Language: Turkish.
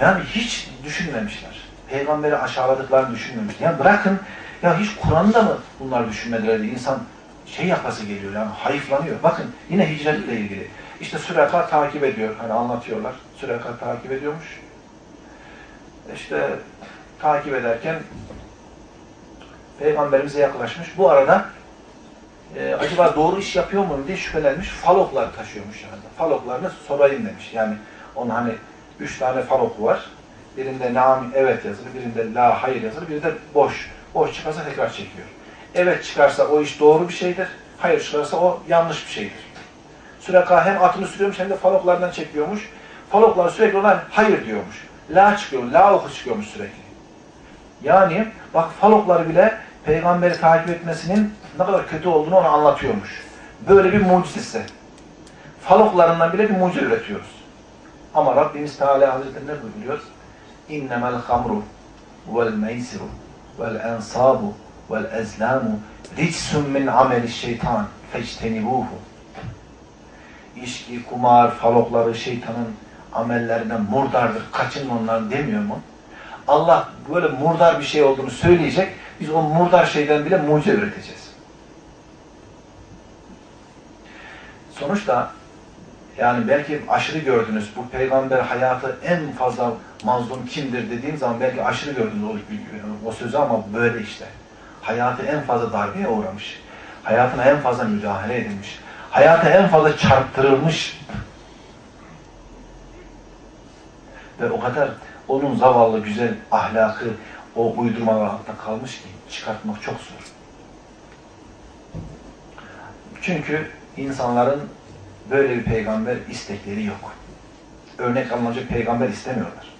Yani hiç düşünmemişler. Peygamberi aşağıladıklarını düşünmemişler. Yani bırakın ya hiç Kur'an'da mı bunlar düşünmediler diye insan şey yapası geliyor yani hayıflanıyor. Bakın yine hicretle ilgili. İşte Süreka takip ediyor. Hani anlatıyorlar. Süreka takip ediyormuş. İşte takip ederken Peygamberimize yaklaşmış. Bu arada e, acaba doğru iş yapıyor mu diye şüphelenmiş. Faloklar taşıyormuş yani. Faloklarını sorayım demiş. Yani onun hani üç tane faloku var. Birinde nam evet yazılı, birinde la hayır yazılı, biri de boş. Boş çıkarsa tekrar çekiyor. Evet çıkarsa o iş doğru bir şeydir. Hayır çıkarsa o yanlış bir şeydir. Süreka hem atını sürüyormuş hem de faloklardan çekiyormuş. Faloklar sürekli ona hayır diyormuş. La çıkıyor, la oku çıkıyormuş sürekli. Yani bak falokları bile peygamberi takip etmesinin ne kadar kötü olduğunu ona anlatıyormuş. Böyle bir mucizesi. Faloklarından bile bir mucize üretiyoruz. Ama Rabbimiz Teala Hazretleri ne buyuruyor? İnnemel hamru vel meysiru vel ensabu vel ezlamu ricsun min ameli şeytan fectenibuhu. İşki, kumar, falokları şeytanın amellerinden murdardır, kaçının onların demiyor mu? Allah böyle murdar bir şey olduğunu söyleyecek, biz o murdar şeyden bile mucize üreteceğiz. Sonuçta yani belki aşırı gördünüz, bu peygamber hayatı en fazla mazlum kimdir dediğim zaman belki aşırı gördünüz o, o sözü ama böyle işte. Hayatı en fazla darbeye uğramış. Hayatına en fazla müdahale edilmiş. Hayata en fazla çarptırılmış. Ve o kadar onun zavallı güzel ahlakı o uydurmalar altında kalmış ki çıkartmak çok zor. Çünkü insanların böyle bir peygamber istekleri yok. Örnek alınacak peygamber istemiyorlar.